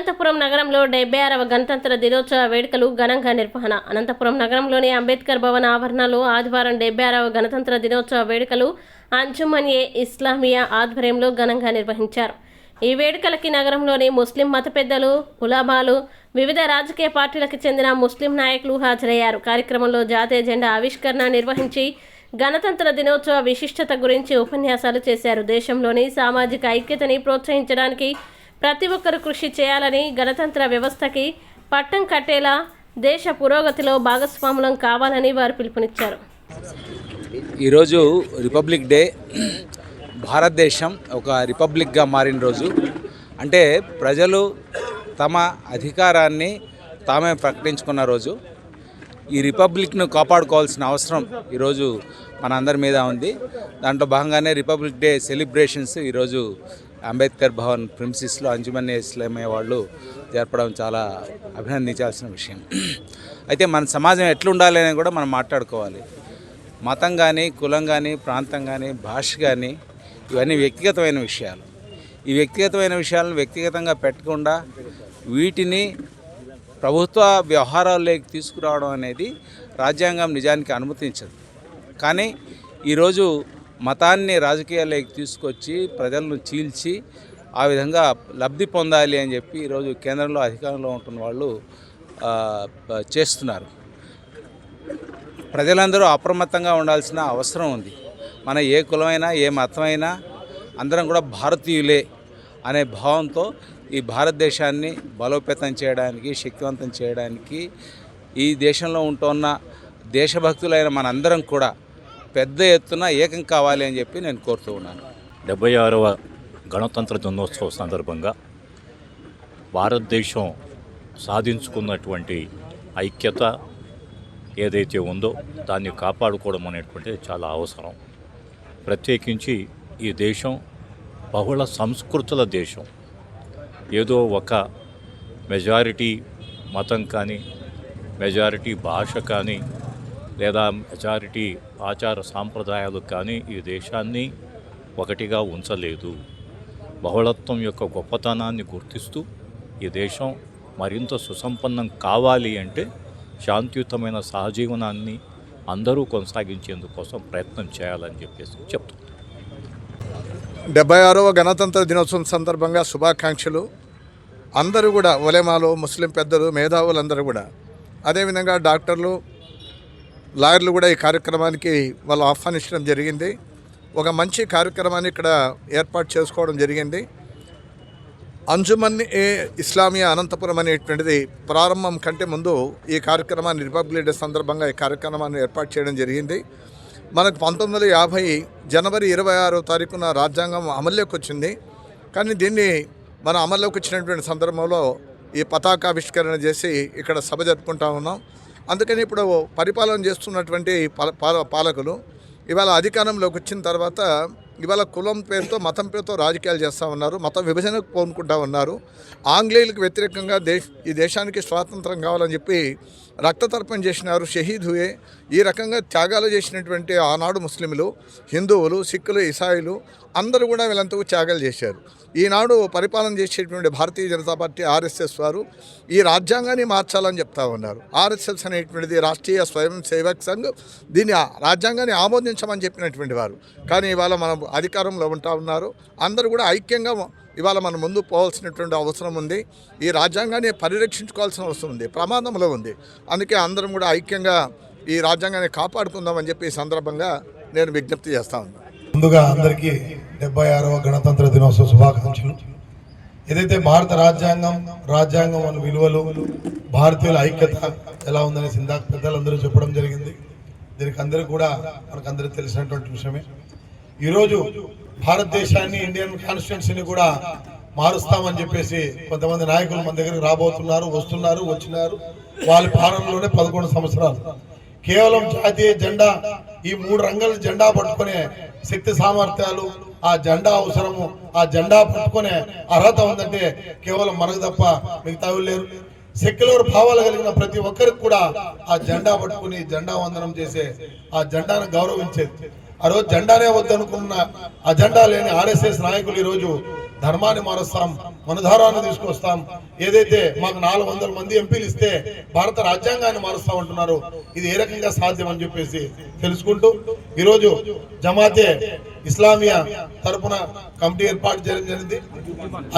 అనంతపురం నగరంలో డెబ్బై ఆరవ గణతంత్ర దినోత్సవ వేడుకలు ఘనంగా నిర్వహణ. అనంతపురం నగరంలోని అంబేద్కర్ భవన్ ఆవరణలో ఆదివారం డెబ్బై ఆరవ గణతంత్ర దినోత్సవ వేడుకలు అంజుమన్ ఏ ఇస్లామియా ఆధ్వర్యంలో ఘనంగా నిర్వహించారు. ఈ వేడుకలకి నగరంలోని ముస్లిం మత పెద్దలు ఉలామాలు వివిధ రాజకీయ పార్టీలకు చెందిన ముస్లిం నాయకులు హాజరయ్యారు. కార్యక్రమంలో జాతీయ జెండా ఆవిష్కరణ నిర్వహించి గణతంత్ర దినోత్సవ విశిష్టత గురించి ఉపన్యాసాలు చేశారు. దేశంలోని సామాజిక ఐక్యతని ప్రోత్సహించడానికి ప్రతి ఒక్కరూ కృషి చేయాలని గణతంత్ర వ్యవస్థకి పట్టం కట్టేలా దేశ పురోగతిలో భాగస్వాములం కావాలని వారు పిలుపునిచ్చారు. ఈరోజు రిపబ్లిక్ డే. భారతదేశం ఒక రిపబ్లిక్గా మారిన రోజు. అంటే ప్రజలు తమ అధికారాన్ని తామే ప్రకటించుకున్న రోజు. ఈ రిపబ్లిక్ను కాపాడుకోవాల్సిన అవసరం ఈరోజు మన అందరి మీద ఉంది. దాంట్లో భాగంగానే రిపబ్లిక్ డే సెలబ్రేషన్స్ ఈరోజు అంబేద్కర్ భవన్ ప్రిన్సిస్లో అంజుమన్ ఇస్లామయ్య వాళ్ళు జరపడం చాలా అభినందించాల్సిన విషయం. అయితే మన సమాజం ఎట్లుండాలి అని కూడా మనం మాట్లాడుకోవాలి. మతం కానీ కులం కానీ ప్రాంతం కానీ భాష కానీ ఇవన్నీ వ్యక్తిగతమైన విషయాలు. ఈ వ్యక్తిగతమైన విషయాలను వ్యక్తిగతంగా పెట్టకుండా వీటిని ప్రభుత్వ వ్యవహారాల్లోకి తీసుకురావడం అనేది రాజ్యాంగం నిజానికి అనుమతించదు. కానీ ఈరోజు మతాన్ని రాజకీయాల్లోకి తీసుకొచ్చి ప్రజలను చీల్చి ఆ విధంగా లబ్ధి పొందాలి అని చెప్పి ఈరోజు కేంద్రంలో అధికారంలో ఉంటున్న వాళ్ళు చేస్తున్నారు. ప్రజలందరూ అప్రమత్తంగా ఉండాల్సిన అవసరం ఉంది. మన ఏ కులమైనా ఏ మతమైనా అందరం కూడా భారతీయులే అనే భావంతో ఈ భారతదేశాన్ని బలోపేతం చేయడానికి శక్తివంతం చేయడానికి ఈ దేశంలో ఉంటున్న దేశభక్తులైన మనందరం కూడా పెద్ద ఎత్తున ఏకం కావాలి అని చెప్పి నేను కోరుతూ ఉన్నాను. డెబ్బై ఆరవ గణతంత్ర దినోత్సవ సందర్భంగా భారతదేశం సాధించుకున్నటువంటి ఐక్యత ఏదైతే ఉందో దాన్ని కాపాడుకోవడం అనేటువంటిది చాలా అవసరం. ప్రత్యేకించి ఈ దేశం బహుళ సంస్కృతుల దేశం. ఏదో ఒక మెజారిటీ మతం కానీ మెజారిటీ భాష కానీ లేదా మెజారిటీ ఆచార సాంప్రదాయాలు కానీ ఈ దేశాన్ని ఒకటిగా ఉంచలేదు. బహుళత్వం యొక్క గొప్పతనాన్ని గుర్తిస్తూ ఈ దేశం మరింత సుసంపన్నం కావాలి అంటే శాంతియుతమైన సహజీవనాన్ని అందరూ కొనసాగించేందుకోసం ప్రయత్నం చేయాలని చెప్పేసి చెప్తున్నాను డెబ్బై ఆరవ గణతంత్ర దినోత్సవం సందర్భంగా శుభాకాంక్షలు. అందరూ కూడా ఒలేమాలో ముస్లిం పెద్దలు మేధావులందరూ కూడా. అదేవిధంగా డాక్టర్లు లాయర్లు కూడా ఈ కార్యక్రమానికి వాళ్ళు ఆహ్వానించడం జరిగింది. ఒక మంచి కార్యక్రమాన్ని ఇక్కడ ఏర్పాటు చేసుకోవడం జరిగింది. అంజుమన్ ఏ ఇస్లామియా అనంతపురం అనేటువంటిది ప్రారంభం కంటే ముందు ఈ కార్యక్రమాన్ని రిపబ్లిక్ డే సందర్భంగా ఈ కార్యక్రమాన్ని ఏర్పాటు చేయడం జరిగింది. మనకు పంతొమ్మిది వందల యాభై జనవరి ఇరవై ఆరో తారీఖున రాజ్యాంగం అమల్లోకి వచ్చింది. కానీ దీన్ని మన అమల్లోకి వచ్చినటువంటి సందర్భంలో ఈ పతాకావిష్కరణ చేసి ఇక్కడ సభ జరుపుకుంటా ఉన్నాం. అందుకని ఇప్పుడు పరిపాలన చేస్తున్నటువంటి పాల- పాల- పాలకులు ఇవాళ అధికారంలోకి వచ్చిన తర్వాత ఇవాళ కులం పేరుతో మతం పేరుతో రాజకీయాలు చేస్తూ ఉన్నారు మత విభజనకు పోనుకుంటా ఉన్నారు. ఆంగ్లేయులకు వ్యతిరేకంగా దేశ ఈ దేశానికి స్వాతంత్రం కావాలని చెప్పి రక్తతర్పణ చేసినారు షహీద్ హుయే ఈ రకంగా త్యాగాలు చేసినటువంటి ఆనాడు ముస్లింలు హిందువులు సిక్కులు ఇసాయిలు అందరూ కూడా వీళ్ళంతకు త్యాగాలు చేశారు. ఈనాడు పరిపాలన చేసేటువంటి భారతీయ జనతా పార్టీ ఆర్ఎస్ఎస్ వారు ఈ రాజ్యాంగాన్ని మార్చాలని చెప్తా ఉన్నారు. ఆర్ఎస్ఎస్ అనేటువంటిది రాష్ట్రీయ స్వయం సేవక్ సంఘ్ దీన్ని రాజ్యాంగాన్ని ఆమోదించమని చెప్పినటువంటి వారు. కానీ ఇవాళ మనం అధికారంలో ఉంటా ఉన్నారు. అందరూ కూడా ఐక్యంగా ఇవాళ మనం ముందు పోవాల్సినటువంటి అవసరం ఉంది. ఈ రాజ్యాంగాన్ని పరిరక్షించుకోవాల్సిన అవసరం ఉంది. ప్రమాదంలో ఉంది. అందుకే అందరం కూడా ఐక్యంగా ఈ రాజ్యాంగాన్ని కాపాడుకుందామని చెప్పి ఈ సందర్భంగా నేను విజ్ఞప్తి చేస్తా ఉన్నాను ముందుగా అందరికీ డెబ్బై ఆరవ గణతంత్ర దినోత్సవ శుభాకాంక్షలు. ఏదైతే భారత రాజ్యాంగం రాజ్యాంగం అనే విలువలు భారతీయుల ఐక్యత ఎలా ఉందనేసి ఇందాక పెద్దలందరూ చెప్పడం జరిగింది. దీనికి అందరూ కూడా మనకందరికీ తెలిసినటువంటి విషయమే. ఈరోజు భారతదేశాన్ని ఇండియన్ కాన్స్టిట్యున్సీని కూడా మారుస్తామని చెప్పేసి కొంతమంది నాయకులు మన దగ్గరికి రాబోతున్నారు వస్తున్నారు వచ్చినారు. వాళ్ళ పాలనలోనే పదకొండు సంవత్సరాలు. కేవలం జాతీయ జెండా ఈ మూడు రంగుల జెండా పట్టుకునే శక్తి సామర్థ్యాలు ఆ జెండా అవసరము ఆ జెండా పట్టుకునే అర్హత ఉందంటే కేవలం మనకు తప్ప మిగతా లేరు. సెక్యులర్ భావాలు కలిగిన ప్రతి ఒక్కరికి కూడా ఆ జెండా పట్టుకుని జెండా వందనం చేసే ఆ జెండాను గౌరవించేది. ఆ రోజు జెండానే వద్దనుకున్న ఆ జెండా లేని ఆర్ఎస్ఎస్ నాయకులు ఈ రోజు ధర్మాన్ని మారుస్తాం మనధారాన్ని తీసుకొస్తాం. ఏదైతే మాకు నాలుగు వందల మంది ఎంపీలు ఇస్తే భారత రాజ్యాంగాన్ని మారుస్తామంటున్నారు ఇది ఏ రకంగా సాధ్యం అని చెప్పేసి తెలుసుకుంటూ ఈరోజు జమాతే ఇస్లామియా తరపున కమిటీ ఏర్పాటు చేయడం జరిగింది.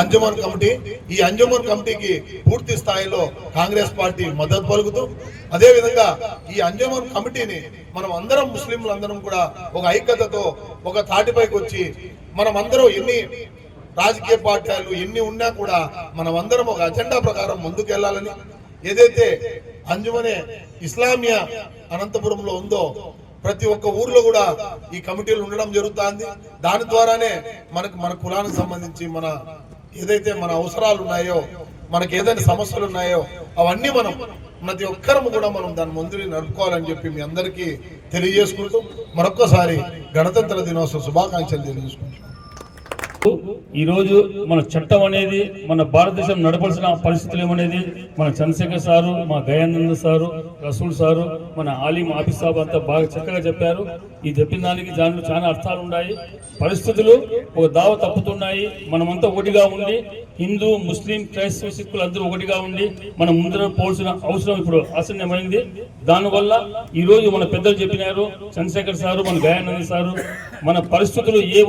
అంజుమన్ కమిటీ ఈ అంజుమన్ కమిటీకి పూర్తి స్థాయిలో కాంగ్రెస్ పార్టీ మద్దతు పలుకుతూ అదేవిధంగా ఈ అంజుమన్ కమిటీని మనం అందరం ముస్లింలు అందరం కూడా ఒక ఐక్యతతో ఒక తాటిపైకి వచ్చి మనం అందరం ఎన్ని రాజకీయ పార్టీలు ఎన్ని ఉన్నా కూడా మనం అందరం ఒక అజెండా ప్రకారం ముందుకెళ్ళాలని ఏదైతే అంజుమనే ఇస్లామియా అనంతపురంలో ఉందో ప్రతి ఒక్క ఊర్లో కూడా ఈ కమిటీలు ఉండడం జరుగుతుంది. దాని ద్వారానే మనకు మన కులానికి సంబంధించి మన ఏదైతే మన అవసరాలు ఉన్నాయో మనకి ఏదైనా సమస్యలు ఉన్నాయో అవన్నీ మనం ప్రతి ఒక్కరము కూడా మనం దాని ముందుని నడుపుకోవాలని చెప్పి మీ అందరికీ తెలియజేసుకుంటూ మరొక్కసారి గణతంత్ర దినోత్సవ శుభాకాంక్షలు తెలియజేసుకుంటున్నాం. ఈరోజు మన చట్టం అనేది మన భారతదేశం నడపాల్సిన పరిస్థితులు ఏమనేది మన చంద్రశేఖర్ సారు మా దయానంద సారు రసూల్ సారు మన ఆలీం ఆఫీస్ సాబ్ అంతా బాగా చక్కగా చెప్పారు. ఈ చెప్పిన దానికి దాంట్లో చాలా అర్థాలు ఉన్నాయి పరిస్థితులు ఒక దావ తప్పుతున్నాయి. మనమంతా ఒకటిగా ఉండి హిందూ ముస్లిం క్రైస్తవ సిక్కులు అందరూ ఒకటిగా ఉండి మనం ముందర పోల్సిన అవసరం ఇప్పుడు ఆసన్యమైంది దానివల్ల ఈరోజు మన పెద్దలు చెప్పినారు చంద్రశేఖర్ సారు మన దయానంద సారు మన పరిస్థితులు ఏ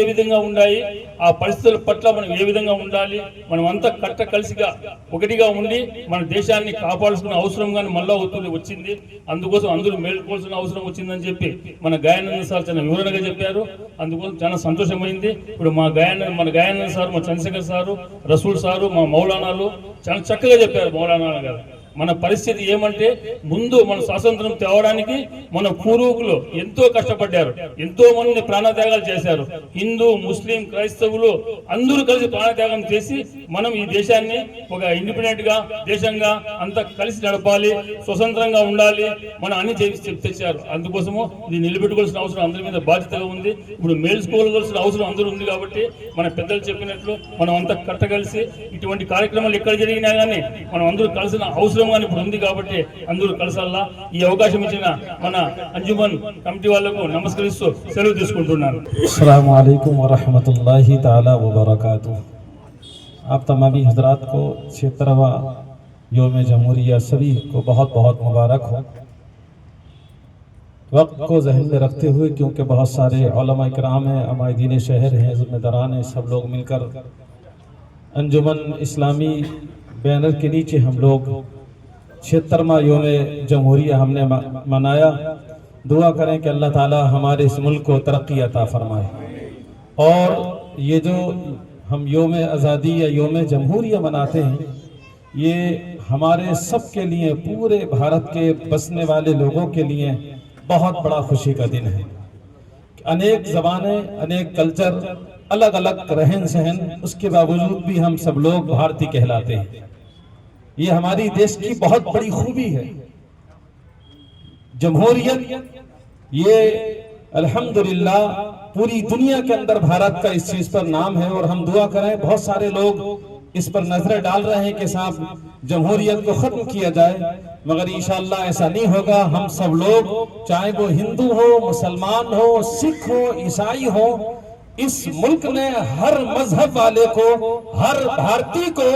ఏ విధంగా ఉన్నాయి ఆ పరిస్థితుల పట్ల మనం ఏ విధంగా ఉండాలి మనం అంతా కట్ట కలిసిగా ఒకటిగా ఉండి మన దేశాన్ని కాపాడుకున్న అవసరం కానీ మళ్ళా అవుతుంది వచ్చింది. అందుకోసం అందరూ మేల్కోవాల్సిన అవసరం వచ్చిందని చెప్పి మన గాయానంద సార్ చాలా వివరణగా చెప్పారు. అందుకోసం చాలా సంతోషమైంది. ఇప్పుడు మా గాయానంద మన గాయానంద సార్ మా చంద్రశేఖర్ సారు రసూల్ సారు మా మౌలానాలు చాలా చక్కగా చెప్పారు మౌలానా గారు. మన పరిస్థితి ఏమంటే ముందు మన స్వాతంత్రం తేవడానికి మన పూర్వీకులు ఎంతో కష్టపడ్డారు ఎంతో మంది ప్రాణత్యాగాలు చేశారు. హిందూ ముస్లిం క్రైస్తవులు అందరూ కలిసి ప్రాణత్యాగం చేసి మనం ఈ దేశాన్ని ఒక ఇండిపెండెంట్గా దేశంగా అంతా కలిసి నడపాలి స్వతంత్రంగా ఉండాలి మనం అన్ని చేసి తెచ్చారు. అందుకోసము ఇది నిలబెట్టుకోవాల్సిన అవసరం అందరి మీద బాధ్యతగా ఉంది. ఇప్పుడు మేల్చుకోవాల్సిన అవసరం అందరూ ఉంది కాబట్టి మన పెద్దలు చెప్పినట్లు మనం అంతా కట్టగలిసి ఇటువంటి కార్యక్రమాలు ఎక్కడ జరిగినా కానీ మనం అందరూ కలిసిన అవసరం ఉద్యమాన్ని ఇప్పుడు ఉంది కాబట్టి అందరూ కలసాలా. ఈ అవకాశం ఇచ్చిన మన అంజుమన్ కమిటీ వాళ్లకు నమస్కరిస్తూ సెలవు తీసుకుంటున్నాను. السلام علیکم ورحمۃ اللہ تعالی وبرکاتہ آپ تمامی حضرات کو چھتروا یوم جمہوریہ سبھی کو بہت بہت مبارک ہو وقت کو ذہن میں رکھتے ہوئے کیونکہ بہت سارے علماء کرام ہیں عمائدین شہر ہیں ذمہ داران ہیں سب لوگ مل کر انجمن اسلامی بینر کے نیچے ہم لوگ چھترمہ یوم جمہوریہ ہم نے منایا۔ دعا کریں کہ اللہ تعالی ہمارے اس ملک کو ترقی عطا فرمائے۔ اور یہ جو ہم یوم آزادی یا یوم جمہوریہ مناتے ہیں، یہ ہمارے سب کے لیے، پورے بھارت کے بسنے والے لوگوں کے لیے بہت بڑا خوشی کا دن ہے۔ انیک زبانیں، انیک کلچر، الگ الگ رہن سہن، اس کے باوجود بھی ہم سب لوگ بھارتی کہلاتے ہیں۔ یہ ہماری دیش کی بہت بڑی خوبی ہے۔ جمہوریت، یہ الحمدللہ پوری دنیا کے اندر بھارت کا اس چیز پر نام ہے اور ہم دعا کریں، بہت سارے لوگ اس پر نظریں ڈال رہے ہیں کہ صاحب جمہوریت کو ختم کیا جائے۔ مگر انشاءاللہ ایسا نہیں ہوگا۔ ہم سب لوگ، چاہے وہ ہندو ہو، مسلمان ہو، سکھ ہو، عیسائی ہو اس ملک نے ہر مذہب والے کو، ہر بھارتی کو،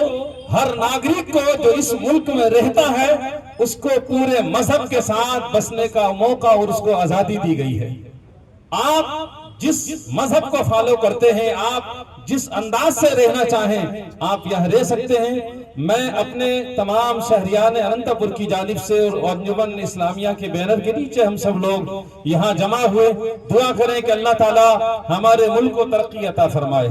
ہر ناگرک کو جو اس ملک میں رہتا ہے، اس کو پورے مذہب کے ساتھ بسنے کا موقع اور اس کو آزادی دی گئی ہے۔ آپ جس مذہب کو فالو کرتے ہیں، آپ جس انداز سے رہنا چاہیں، آپ یہاں رہ سکتے ہیں۔ میں اپنے تمام شہریان اننتا پور کی جانب سے اور انجمن اسلامیہ کے بینر کے نیچے ہم سب لوگ یہاں جمع ہوئے۔ دعا کریں کہ اللہ تعالی ہمارے ملک کو ترقی عطا فرمائے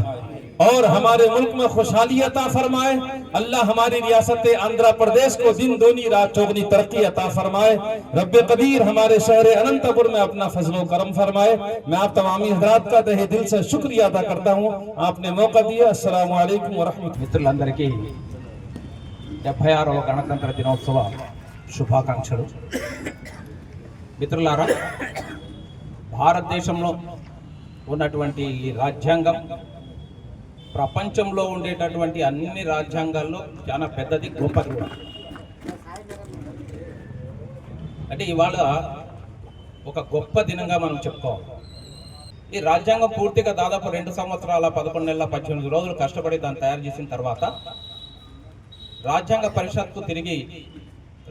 اور ہمارے ملک میں خوشحالی عطا فرمائے۔ اللہ ہماری ریاست آندھرا پردیش کو دن دونی رات چوگنی ترقی عطا فرمائے۔ رب قدیر ہمارے شہر اننتپور میں اپنا فضل و کرم فرمائے۔ میں آپ تمامی حضرات کا دہے دل سے شکریہ ادا کرتا ہوں۔ آپ نے موقع دیا۔ السلام علیکم ورحمت اللہ డెబ్భై ఆరవ గణతంత్ర దినోత్సవ శుభాకాంక్షలు. మిత్రులారా భారతదేశంలో ఉన్నటువంటి ఈ రాజ్యాంగం ప్రపంచంలో ఉండేటటువంటి అన్ని రాజ్యాంగాల్లో చాలా పెద్దది గొప్పది కూడా. అంటే ఇవాళ ఒక గొప్ప దినంగా మనం చెప్పుకోవాలి. ఈ రాజ్యాంగం పూర్తిగా దాదాపు రెండు సంవత్సరాల పదకొండు నెలల పద్దెనిమిది రోజులు కష్టపడి దాన్ని తయారు చేసిన తర్వాత రాజ్యాంగ పరిషత్కు తిరిగి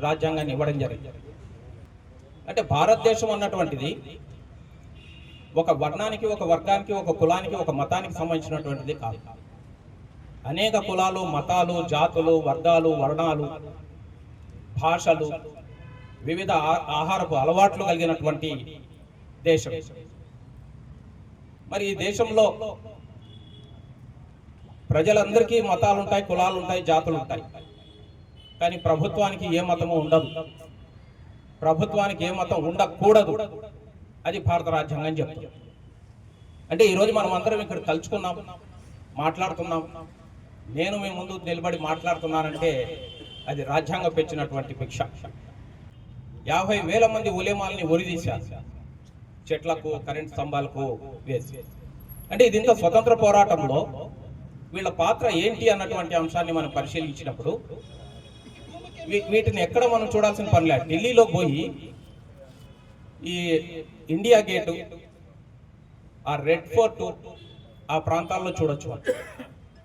రాజ్యాంగాన్ని ఇవ్వడం జరిగింది. అంటే భారతదేశం అన్నటువంటిది ఒక వర్ణానికి ఒక వర్గానికి ఒక కులానికి ఒక మతానికి సంబంధించినటువంటిది కాదు. అనేక కులాలు మతాలు జాతులు వర్గాలు వర్ణాలు భాషలు వివిధ ఆహారపు అలవాట్లు కలిగినటువంటి దేశం. మరి ఈ దేశంలో ప్రజలందరికీ మతాలు ఉంటాయి కులాలు ఉంటాయి జాతులు ఉంటాయి కానీ ప్రభుత్వానికి ఏ మతము ఉండదు. ప్రభుత్వానికి ఏ మతం ఉండకూడదు. అది భారత రాజ్యాంగం చెప్తుంది. అంటే ఈరోజు మనం అందరం ఇక్కడ కలుసుకున్నాం మాట్లాడుతున్నాం. నేను మీ ముందు నిలబడి మాట్లాడుతున్నానంటే అది రాజ్యాంగం పెంచినటువంటి భిక్ష. యాభై వేల మంది ఉలేమాలని ఒరిదీశారు చెట్లకు కరెంట్ స్తంభాలకు వేసి. అంటే ఇది ఇంత స్వతంత్ర పోరాటంలో వీళ్ళ పాత్ర ఏంటి అన్నటువంటి అంశాన్ని మనం పరిశీలించినప్పుడు వీటిని ఎక్కడ మనం చూడాల్సిన పని లేదు. ఢిల్లీలో పోయి ఈ ఇండియా గేటు ఆ రెడ్ ఫోర్ట్ ఆ ప్రాంతాల్లో చూడొచ్చు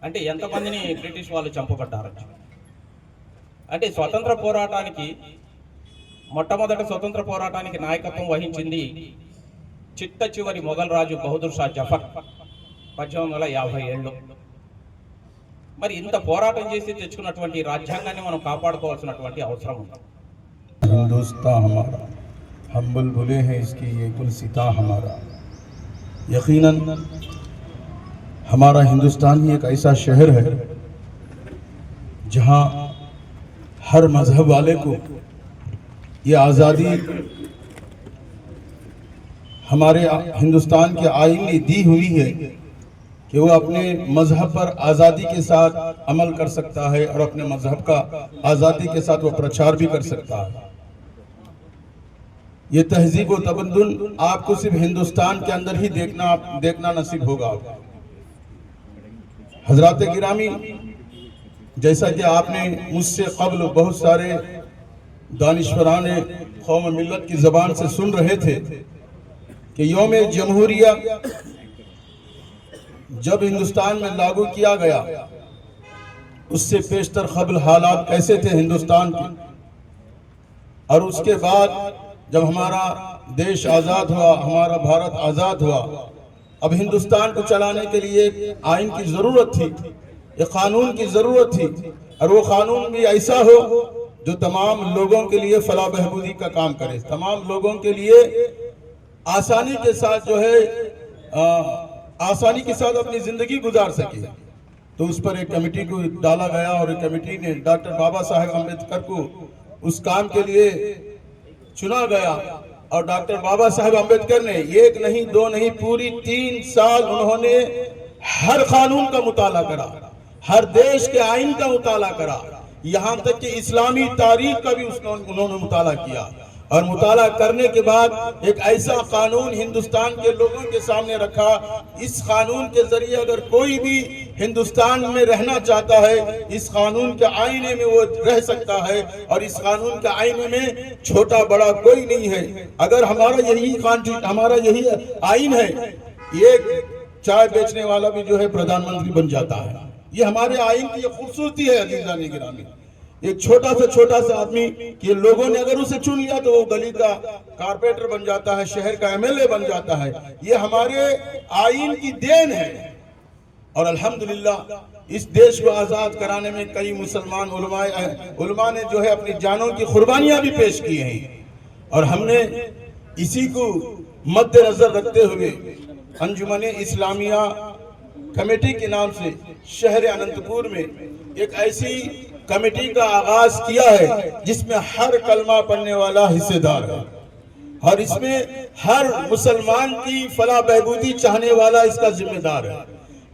అంటే ఎంతమందిని బ్రిటిష్ వాళ్ళు చంపబడ్డారు అంటే స్వతంత్ర పోరాటానికి మొట్టమొదటి స్వతంత్ర పోరాటానికి నాయకత్వం వహించింది చిట్ట చివరి మొఘల్ రాజు బహదూర్ షా జఫర్ పద్దెనిమిది వందల యాభై ఏళ్ళు. మరి ఇంత పోరాటం చేసి తెచ్చుకున్నటువంటి ఈ రాజ్యాంగాన్ని మనం కాపాడుకోవాల్సినటువంటి అవసరం ఉంది کہ وہ اپنے مذہب پر آزادی کے ساتھ عمل کر سکتا ہے اور اپنے مذہب کا آزادی کے ساتھ وہ پرچار بھی کر سکتا ہے۔ یہ تہذیب و تبدن آپ کو صرف ہندوستان کے اندر ہی دیکھنا دیکھنا نصیب ہوگا۔ حضرات گرامی، جیسا کہ آپ نے مجھ سے قبل بہت سارے دانشوران قوم ملت کی زبان سے سن رہے تھے کہ یوم جمہوریہ جب ہندوستان میں لاگو کیا گیا، اس سے پیشتر قبل حالات کیسے تھے ہندوستان کے۔ اور اس کے بعد جب ہمارا دیش آزاد ہوا، ہمارا بھارت آزاد ہوا، اب ہندوستان کو چلانے کے لیے آئین کی ضرورت تھی، ایک قانون کی ضرورت تھی۔ اور وہ قانون بھی ایسا ہو جو تمام لوگوں کے لیے فلاح بہبودی کا کام کرے۔ تمام لوگوں کے لیے آسانی کے ساتھ جو ہے آسانی کے ساتھ اپنی زندگی گزار سکے۔ تو اس پر ایک کمیٹی کو ڈالا گیا اور ایک کمیٹی نے ڈاکٹر بابا صاحب امبیدکر کو اس کام کے لیے چنا گیا اور ڈاکٹر بابا صاحب امبیدکر نے ایک نہیں، دو نہیں، پوری تین سال انہوں نے ہر قانون کا مطالعہ کرا، ہر دیش کے آئین کا مطالعہ کرا۔ یہاں تک کہ اسلامی تاریخ کا بھی انہوں نے مطالعہ کیا۔ اور مطالعہ کرنے کے بعد ایک ایسا قانون ہندوستان کے لوگوں کے سامنے رکھا۔ اس قانون کے ذریعے اگر کوئی بھی ہندوستان میں رہنا چاہتا ہے، اس قانون کے آئینے میں وہ رہ سکتا ہے۔ اور اس قانون کے آئینے میں چھوٹا بڑا کوئی نہیں ہے۔ اگر ہمارا یہی قانون، ہمارا یہی آئین ہے یہ چائے بیچنے والا بھی جو ہے پردھان منتری بن جاتا ہے۔ یہ ہمارے آئین کی یہ خوبصورتی ہے عزیزانی گرامی ایک چھوٹا سے چھوٹا سا آدمی کہ لوگوں نے اگر اسے چن لیا تو وہ گلی کا کارپیٹر بن جاتا ہے، شہر کا ایم ایل اے بن جاتا ہے۔ یہ ہمارے آئین کی دین ہے۔ اور الحمدللہ، اس دیش کو آزاد کرانے میں کئی مسلمان علماء علماء نے جو ہے اپنی جانوں کی قربانیاں بھی پیش کی ہیں۔ اور ہم نے اسی کو مد نظر رکھتے ہوئے انجمن اسلامیہ کمیٹی کے نام سے شہر انتپور میں ایک ایسی کمیٹی کا آغاز کیا ہے، جس میں ہر کلمہ پڑھنے والا حصے دار ہے۔ اور اس میں ہر مسلمان کی فلاح بہبودی چاہنے والا اس کا ذمہ دار ہے۔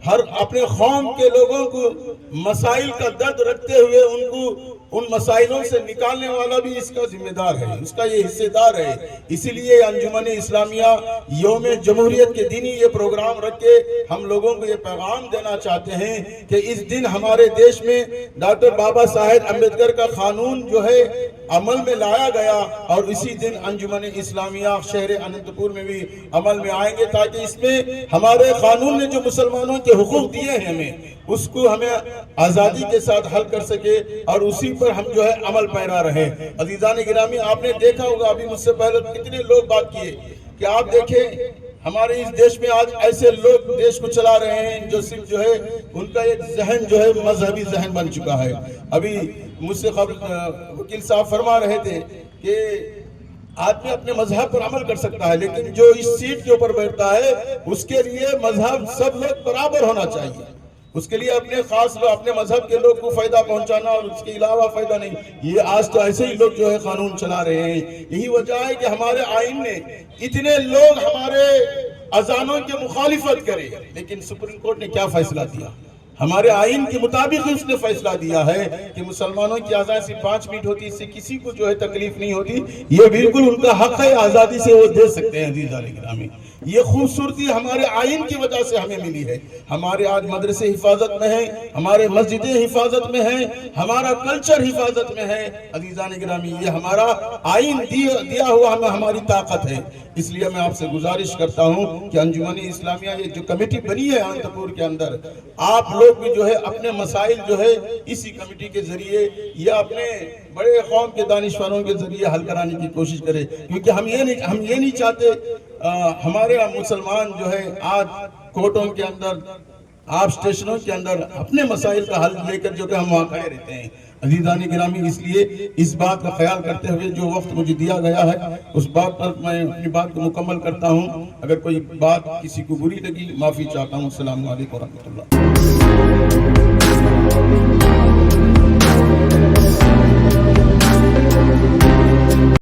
ہر اپنے قوم کے لوگوں کو مسائل کا درد رکھتے ہوئے ان کو ان مسائلوں سے نکالنے والا بھی اس کا ذمہ دار ہے، اس کا یہ حصے دار ہے۔ اسی لیے انجمن اسلامیہ یوم جمہوریت کے دن ہی یہ پروگرام رکھ کے ہم لوگوں کو یہ پیغام دینا چاہتے ہیں کہ اس دن ہمارے دیش میں ڈاکٹر بابا صاحب امبیدکر کا قانون جو ہے عمل میں لایا گیا اور اسی دن انجمن اسلامیہ شہر انتپور میں بھی عمل میں آئیں گے تاکہ اس میں ہمارے قانون نے جو مسلمانوں کے حقوق دیے ہیں ہمیں، اس کو ہمیں آزادی کے ساتھ حل کر سکے اور اسی پر ہم جو ہے عمل پیرا رہے۔ عزیزان گرامی، آپ نے دیکھا ہوگا ابھی مجھ سے پہلے کتنے لوگ بات کیے۔ کہ آپ دیکھیں، ہمارے اس دیش میں آج ایسے لوگ دیش کو چلا رہے ہیں جو صرف جو ہے، ان کا ایک ذہن جو ہے مذہبی ذہن بن چکا ہے۔ ابھی مجھ سے قبل وکیل صاحب فرما رہے تھے کہ آدمی اپنے مذہب پر عمل کر سکتا ہے، لیکن جو اس سیٹ کے اوپر بیٹھتا ہے، اس کے لیے مذہب سب لوگ برابر ہونا چاہیے۔ اس کے لیے اپنے خاص لوگ، اپنے مذہب کے لوگ کو فائدہ پہنچانا اور اس کے علاوہ فائدہ نہیں۔ یہ آج تو ایسے ہی لوگ جو ہے قانون چلا رہے ہیں۔ یہی وجہ ہے کہ ہمارے آئین نے اتنے لوگ ہمارے اذانوں کے مخالفت کرے، لیکن سپریم کورٹ نے کیا فیصلہ دیا؟ ہمارے آئین کے مطابق اس نے فیصلہ دیا ہے کہ مسلمانوں کی آزادی سے پانچ منٹ ہوتی، اس سے کسی کو جو ہے تکلیف نہیں ہوتی۔ یہ بالکل ان کا حق ہے، آزادی سے وہ دے سکتے ہیں۔ جی، عزیز علیہ گرامی، یہ خوبصورتی ہمارے آئین کی وجہ سے ہمیں ملی ہے۔ ہمارے آج مدرسے حفاظت میں ہیں، ہمارے مسجدیں حفاظت میں ہیں، ہمارا کلچر حفاظت میں ہے۔ عزیزان گرامی، یہ ہمارا آئین دیا ہوا ہمیں ہماری طاقت ہے۔ اس لیے میں آپ سے گزارش کرتا ہوں کہ انجمن اسلامیہ، یہ جو کمیٹی بنی ہے آنتپور کے اندر، آپ لوگ لوگ بھی جو ہے اپنے مسائل جو ہے اسی کمیٹی کے ذریعے یا اپنے بڑے قوم کے دانشوروں کے ذریعے حل کرانے کی کوشش کرے۔ کیونکہ ہم یہ نہیں ہم یہ نہیں چاہتے ہمارے مسلمان جو ہے آج کوٹوں کے اندر، آپ سٹیشنوں کے اندر اپنے مسائل کا حل لے کر جو کہ ہم وہاں رہتے ہیں۔ عزیزانی گرامی، اس لیے اس بات کا خیال کرتے ہوئے جو وقت مجھے دیا گیا ہے، اس بات پر میں اپنی بات کو مکمل کرتا ہوں۔ اگر کوئی بات کسی کو بری لگی، معافی چاہتا ہوں۔ السلام علیکم ورحمۃ اللہ۔ Thank you.